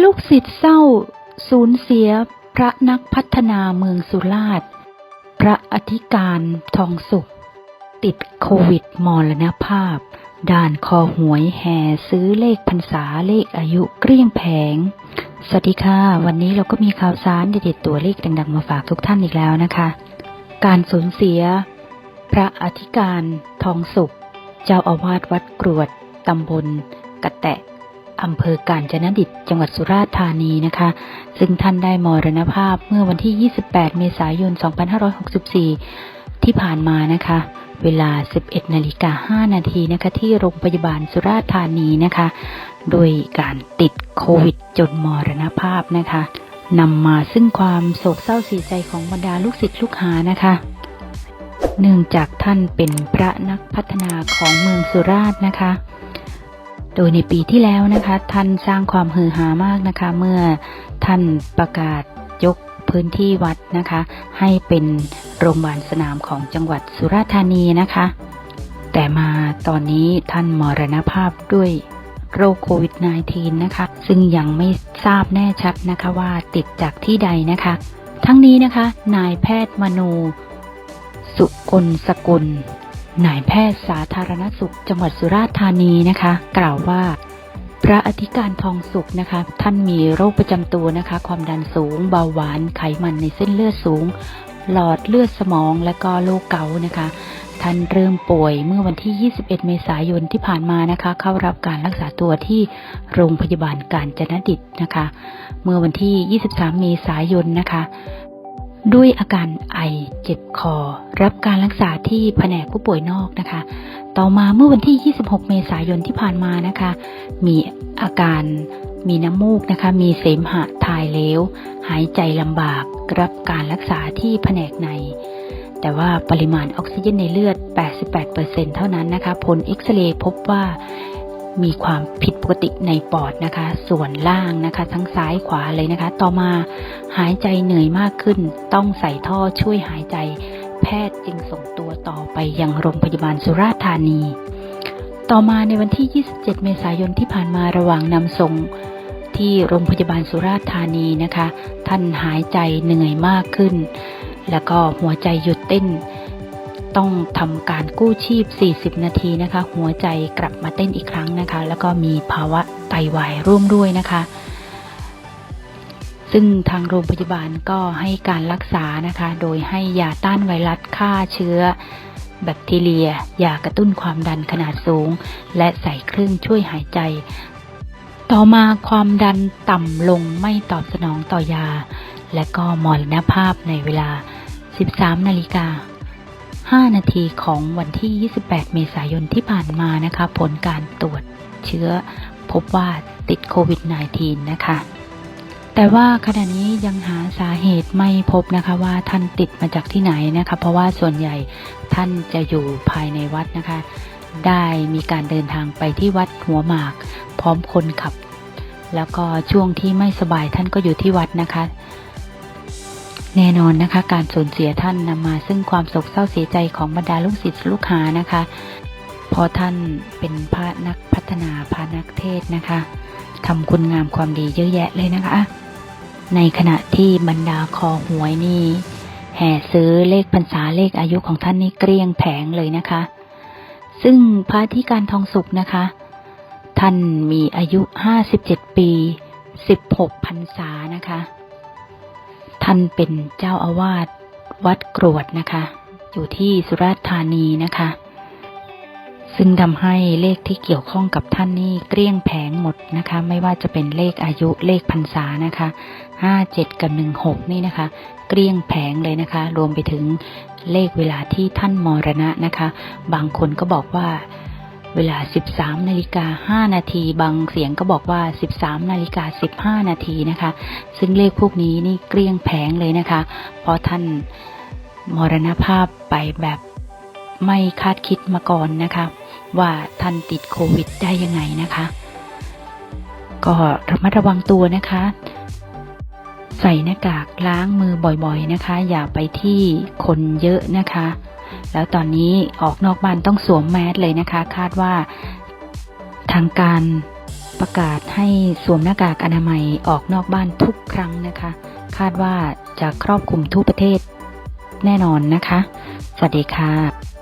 ลูกศิษย์เศร้า สูญเสียพระนักพัฒนาเมืองสุราษฎร์พระอธิการทองสุข ติดโควิดมรณภาพ ด่านคอหวยแห่ซื้อเลขพรรษาเลขอายุเกลี้ยงแผง สวัสดีค่ะ วันนี้เราก็มีข่าวสารเด็ดๆตัวเลขดังๆมาฝากทุกท่านอีกแล้วนะคะ การสูญเสีย พระอธิการทองสุข เจ้าอาวาสวัดกรวดตำบลกะแตะ อำเภอกาญจนดิตจังหวัดสุราษฎร์ธานีนะคะ ซึ่งท่านได้มรณภาพเมื่อวันที่ 28 เมษายน 2564 ที่ผ่านมานะคะ เวลา 11 นาฬิกา 5 นาทีนะคะ ที่โรงพยาบาลสุราษฎร์ธานีนะคะ โดยการติดโควิดจนมรณภาพนะคะนำมาซึ่งความโศกเศร้าเสียใจของบรรดาลูกศิษย์ลูกหานะคะ เนื่องจากท่านเป็นพระนักพัฒนาของเมืองสุราษฎร์นะคะ โดยในปีที่แล้วนะคะ ท่านสร้างความฮือฮามากนะคะ เมื่อท่านประกาศยกพื้นที่วัดนะคะ ให้เป็นโรงพยาบาลสนามของจังหวัดสุราษฎร์ธานีนะคะ แต่มาตอนนี้ท่านมรณภาพด้วยโรคโควิด -19 นะคะ ซึ่งยังไม่ทราบแน่ชัดนะคะว่าติดจากที่ใดนะคะ ทั้งนี้นะคะ นายแพทย์มนู สุกลสกุล นายแพทย์สาธารณสุข จังหวัดสุราษฎร์ธานีนะคะ กล่าวว่า พระอธิการทองสุขนะคะ ท่านมีโรคประจำตัวนะคะ ความดันสูง เบาหวานไขมันในเส้นเลือดสูง หลอดเลือดสมองและก็โรคเกาต์นะคะท่านเริ่มป่วยเมื่อวันที่ 21 เมษายนที่ผ่านมานะคะ เข้ารับการรักษาตัวที่โรงพยาบาลกาญจนดิตนะคะ เมื่อวันที่ 23 เมษายนนะคะ ด้วยอาการไอเจ็บคอ รับการรักษาที่แผนกผู้ป่วยนอกนะคะ ต่อมาเมื่อวันที่ 26 เมษายนที่ผ่านมานะคะ มีอาการมีน้ำมูกนะคะ มีเสมหะถ่ายเลวหายใจลำบาก รับการรักษาที่แผนกใน แต่ว่าปริมาณออกซิเจนในเลือด 88%เท่านั้นนะคะ ผลเอ็กซเรย์พบว่า มีความผิดปกติในปอดนะคะ ส่วนล่างนะคะ ทั้งซ้ายขวาเลยนะคะ ต่อมาหายใจเหนื่อยมากขึ้น ต้องใส่ท่อช่วยหายใจ แพทย์จึงส่งตัวต่อไปยังโรงพยาบาลสุราษฎร์ธานี ต่อมาในวันที่ 27 เมษายนที่ผ่านมาระหว่างนำส่งที่โรงพยาบาลสุราษฎร์ธานีนะคะ ท่านหายใจเหนื่อยมากขึ้น แล้วก็หัวใจหยุดเต้น ต้องทำการกู้ชีพ 40 นาทีนะคะ หัวใจกลับมาเต้นอีกครั้งนะคะ แล้วก็มีภาวะไตวายร่วมด้วยนะคะ ซึ่งทางโรงพยาบาลก็ให้การรักษานะคะ โดยให้ยาต้านไวรัสฆ่าเชื้อ แบคทีเรีย ยากระตุ้นความดันขนาดสูง และใส่เครื่องช่วยหายใจ ต่อมาความดันต่ำลงไม่ตอบสนองต่อยา และก็มรณภาพในเวลา 13 นาฬิกา 5 นาทีของวันที่ 28 เมษายนที่ผ่านมานะคะ ผลการตรวจเชื้อพบว่าติดโควิด -19 นะคะ แต่ว่าขณะนี้ยังหาสาเหตุไม่พบนะคะว่าท่านติดมาจากที่ไหนนะคะ เพราะว่าส่วนใหญ่ท่านจะอยู่ภายในวัดนะคะ ได้มีการเดินทางไปที่วัดหัวหมาก พร้อมคนขับ แล้วก็ช่วงที่ไม่สบายท่านก็อยู่ที่วัดนะคะ แน่นอนนะคะ การสูญเสียท่านนำมาซึ่งความโศกเศร้าเสียใจของบรรดาลูกศิษย์ลูกหานะคะพราะท่านเป็นพระนักพัฒนาพระนักเทศนะคะทำคุณงามความดีเยอะแยะเลยนะคะ ในขณะที่บรรดาคอหวยนี่แห่ซื้อเลขพรรษาเลขอายุของท่านนี่เกลี้ยงแผงเลยนะคะ ซึ่งพระที่การทองสุขนะคะ ท่านมีอายุ57ปี16พรรษานะคะานเป็นเจ้าอาวาสวัดกรวดนะคะ อยู่ที่สุราษฎร์ธานีนะคะ ซึ่งทำให้เลขที่เกี่ยวข้องกับท่านนี่เกลี้ยงแผงหมดนะคะ ไม่ว่าจะเป็นเลขอายุเลขพรรษานะคะห้าเจ็ดกับหนึ่งหกนี่นะคะ เกลี้ยงแผงเลยนะคะ รวมไปถึงเลขเวลาที่ท่านมรณะนะคะ บางคนก็บอกว่า เวลา 13นาฬิกา5นาทีบางเสียงก็บอกว่า 13นาฬิกา15นาทีนะคะ ซึ่งเลขพวกนี้นี่เกลี้ยงแผงเลยนะคะ เพราะท่านมรณภาพไปแบบไม่คาดคิดมาก่อนนะคะ ว่าท่านติดโควิดได้ยังไงนะคะ ก็ระมัดระวังตัวนะคะ ใส่หน้ากากล้างมือบ่อยๆนะคะ อย่าไปที่คนเยอะนะคะ แล้วตอนนี้ออกนอกบ้านต้องสวมแมสเลยนะคะ คาดว่าทางการประกาศให้สวมหน้ากากอนามัยออกนอกบ้านทุกครั้งนะคะ คาดว่าจะครอบคลุมทุกประเทศแน่นอนนะคะ สวัสดีค่ะ